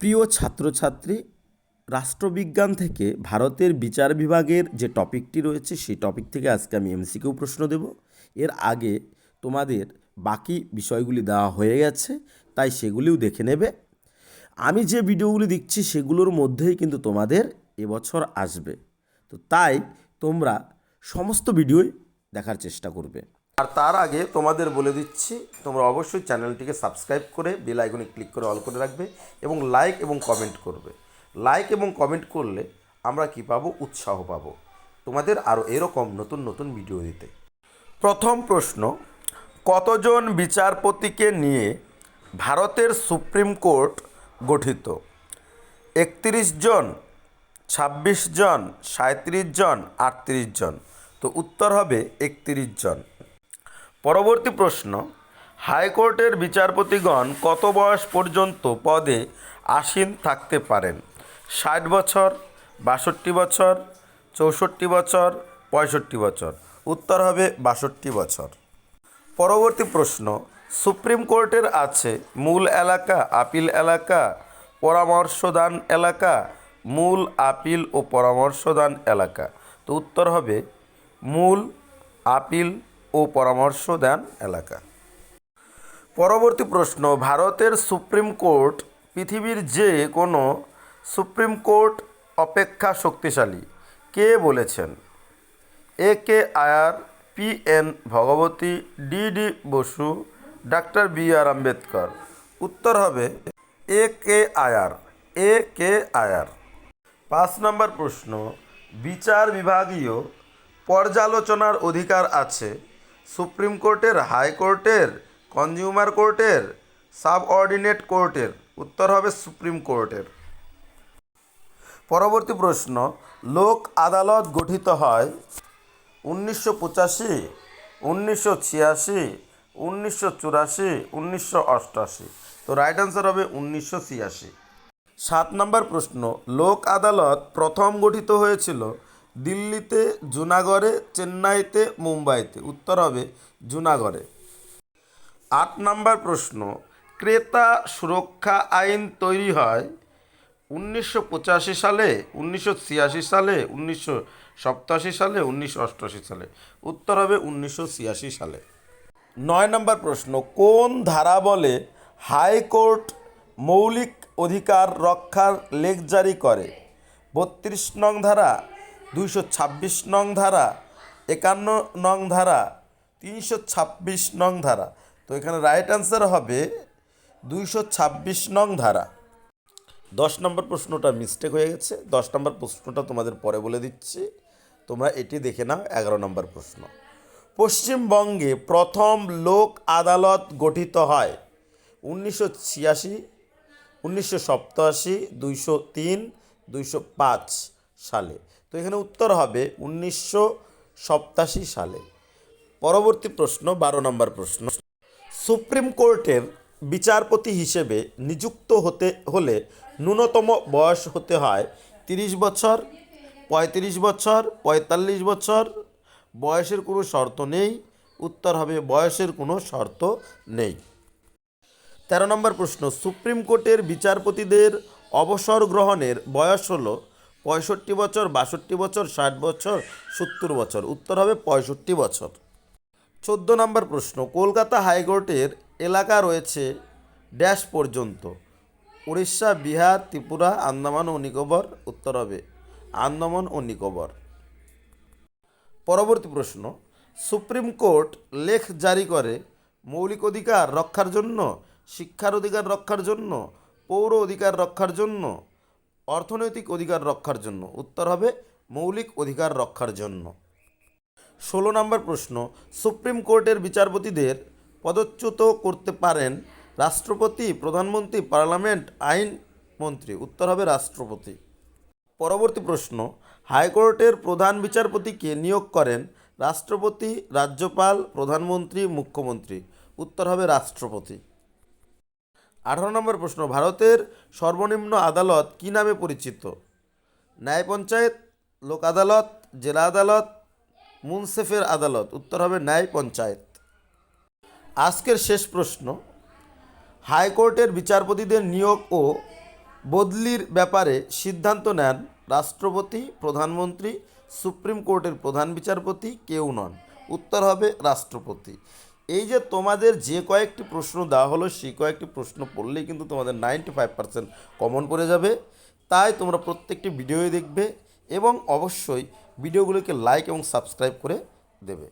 প্রিয় ছাত্রছাত্রী, রাষ্ট্রবিজ্ঞান থেকে ভারতের বিচার বিভাগের যে টপিকটি রয়েছে, সেই টপিক থেকে আজকে আমি এমসিকিউ প্রশ্ন দেব। এর আগে তোমাদের বাকি বিষয়গুলি দেওয়া হয়ে গেছে, তাই সেগুলিও দেখে নেবে। আমি যে ভিডিওগুলি দিচ্ছি, সেগুলোর মধ্যেই কিন্তু তোমাদের এবছর আসবে। তো তাই তোমরা সমস্ত ভিডিওই দেখার চেষ্টা করবে। আর তার আগে তোমাদের বলে দিচ্ছি, তোমরা অবশ্যই চ্যানেলটিকে সাবস্ক্রাইব করে বেল আইকনে ক্লিক করে অল করে রাখবে এবং লাইক এবং কমেন্ট করবে। লাইক এবং কমেন্ট করলে আমরা কি পাবো? উৎসাহ পাবো। তোমাদের আরও এরকম নতুন নতুন ভিডিও দিতে। প্রথম প্রশ্ন, কতজন বিচারপতিকে নিয়ে ভারতের সুপ্রিম কোর্ট গঠিত? একত্রিশ জন, ছাব্বিশ জন সাঁত্রিশ জন, আটত্রিশ জন। তো উত্তর হবে একত্রিশ জন। পরবর্তী প্রশ্ন, হাইকোর্টের বিচারপতিগণ কত বয়স পর্যন্ত পদে আসীন থাকতে পারেন? ষাট বছর, বাষট্টি বছর, চৌষট্টি বছর, পঁয়ষট্টি বছর? উত্তর হবে বাষট্টি বছর। পরবর্তী প্রশ্ন, সুপ্রিম কোর্টের আছে মূল এলাকা, আপিল এলাকা, পরামর্শদান এলাকা, মূল, আপিল ও পরামর্শদান এলাকা? তো উত্তর হবে মূল, আপিল ও পরামর্শ দেন এলাকা। পরবর্তী প্রশ্ন, ভারতের সুপ্রিম কোর্ট পৃথিবীর যে কোনো সুপ্রিম কোর্ট অপেক্ষা শক্তিশালী, কে বলেছেন? A K Iyer, P N Bhagwati, D D Basu, doctor B R Ambedkar. উত্তর হবে এ কে আয়ার, এ কে আয়ার। পাঁচ নম্বর প্রশ্ন, বিচার বিভাগীয় পর্যালোচনার অধিকার আছে সুপ্রিম কোর্টের হাইকোর্টের কনজিউমার কোর্টের, সাবঅর্ডিনেট কোর্টের, উত্তর হবে সুপ্রিম কোর্টের। পরবর্তী প্রশ্ন, লোক আদালত গঠিত হয় উনিশশো পঁচাশি, উনিশশো ছিয়াশি, উনিশশো চুরাশি, উনিশশো অষ্টআশি তো রাইট আনসার হবে উনিশশো ছিয়াশি। সাত নম্বর প্রশ্ন, লোক আদালত প্রথম গঠিত হয়েছিল দিল্লিতে, জুনাগড়ে, চেন্নাইতে, মুম্বাইতে। উত্তর হবে জুনাগড়ে। আট নম্বর প্রশ্ন, ক্রেতা সুরক্ষা আইন তৈরি হয় উনিশশো পঁচাশি সালে, উনিশশো ছিয়াশি সালে, উনিশশো সালে, উনিশশো অষ্টআশি সালে? উত্তর হবে উনিশশো ছিয়াশি সালে। নয় নম্বর প্রশ্ন, কোন ধারা বলে হাইকোর্ট মৌলিক অধিকার রক্ষার লেখ জারি করে? বত্রিশ নং ধারা দুইশো ছাব্বিশ নং ধারা, একান্ন নং ধারা, তিনশো ছাব্বিশ নং ধারা। তো এখানে রাইট অ্যান্সার হবে দুইশো ছাব্বিশ নং ধারা। দশ নম্বর প্রশ্নটা মিস্টেক হয়ে গেছে। দশ নম্বর প্রশ্নটা তোমাদের পরে বলে দিচ্ছি। তোমরা এটি দেখে নাও, এগারো নম্বর প্রশ্ন। পশ্চিমবঙ্গে প্রথম লোক আদালত গঠিত হয় উনিশশো ছিয়াশি, উনিশশো সপ্তাশি, দুইশো তিন, দুইশো পাঁচ সালে। তো এখানে উত্তর হবে উনিশশো সপ্তাশি সালে। পরবর্তী প্রশ্ন, বারো নম্বর প্রশ্ন। সুপ্রিম কোর্টের বিচারপতি হিসেবে নিযুক্ত হতে হলে ন্যূনতম বয়স হতে হয় তিরিশ বছর, পঁয়ত্রিশ বছর, পঁয়তাল্লিশ বছর। বয়সের কোনো শর্ত নেই, উত্তর হবে বয়সের কোনো শর্ত নেই। তেরো নম্বর প্রশ্ন, সুপ্রিম কোর্টের বিচারপতিদের অবসর গ্রহণের বয়স হলো পঁয়ষট্টি বছর, বাষট্টি বছর, ষাট বছর, সত্তর বছর। উত্তর হবে পঁয়ষট্টি বছর। চোদ্দ নম্বর প্রশ্ন, কলকাতা হাইকোর্টের এলাকা রয়েছে ড্যাশ পর্যন্ত। উড়িষ্যা, বিহার, ত্রিপুরা, আন্দামান ও নিকোবর। উত্তর হবে আন্দামান ও নিকোবর। পরবর্তী প্রশ্ন, সুপ্রিম কোর্ট লেখ জারি করে মৌলিক অধিকার রক্ষার জন্য, শিক্ষার অধিকার রক্ষার জন্য, পৌর অধিকার রক্ষার জন্য অর্থনৈতিক অধিকার রক্ষার জন্য। উত্তর হবে, মৌলিক অধিকার রক্ষার জন্য। ষোলো নম্বর প্রশ্ন, সুপ্রিম কোর্টের বিচারপতিদের পদচ্যুত করতে পারেন রাষ্ট্রপতি, প্রধানমন্ত্রী, পার্লামেন্ট, আইন মন্ত্রী। উত্তর হবে রাষ্ট্রপতি। পরবর্তী প্রশ্ন, হাইকোর্টের প্রধান বিচারপতিকে নিয়োগ করেন রাষ্ট্রপতি, রাজ্যপাল, প্রধানমন্ত্রী, মুখ্যমন্ত্রী। উত্তর হবে রাষ্ট্রপতি। আঠারো নম্বর প্রশ্ন, ভারতের সর্বনিম্ন আদালত কী নামে পরিচিত? ন্যায় পঞ্চায়েত, লোক আদালত, জেলা আদালত, মুনসেফের আদালত। উত্তর হবে ন্যায় পঞ্চায়েত। আজকের শেষ প্রশ্ন, হাইকোর্টের বিচারপতিদের নিয়োগ ও বদলির ব্যাপারে সিদ্ধান্ত নেন রাষ্ট্রপতি, প্রধানমন্ত্রী, সুপ্রিম কোর্টের প্রধান বিচারপতি কেউ নন। উত্তর হবে রাষ্ট্রপতি। এই যে তোমাদের যে কয়েকটি প্রশ্ন দেওয়া হলো, সেই কয়েকটি প্রশ্ন পড়লেই কিন্তু তোমাদের নাইনটি ফাইভ পার্সেন্ট কমন পড়ে যাবে। তাই তোমরা প্রত্যেকটি ভিডিওই দেখবে এবং অবশ্যই ভিডিওগুলোকে লাইক এবং সাবস্ক্রাইব করে দেবে।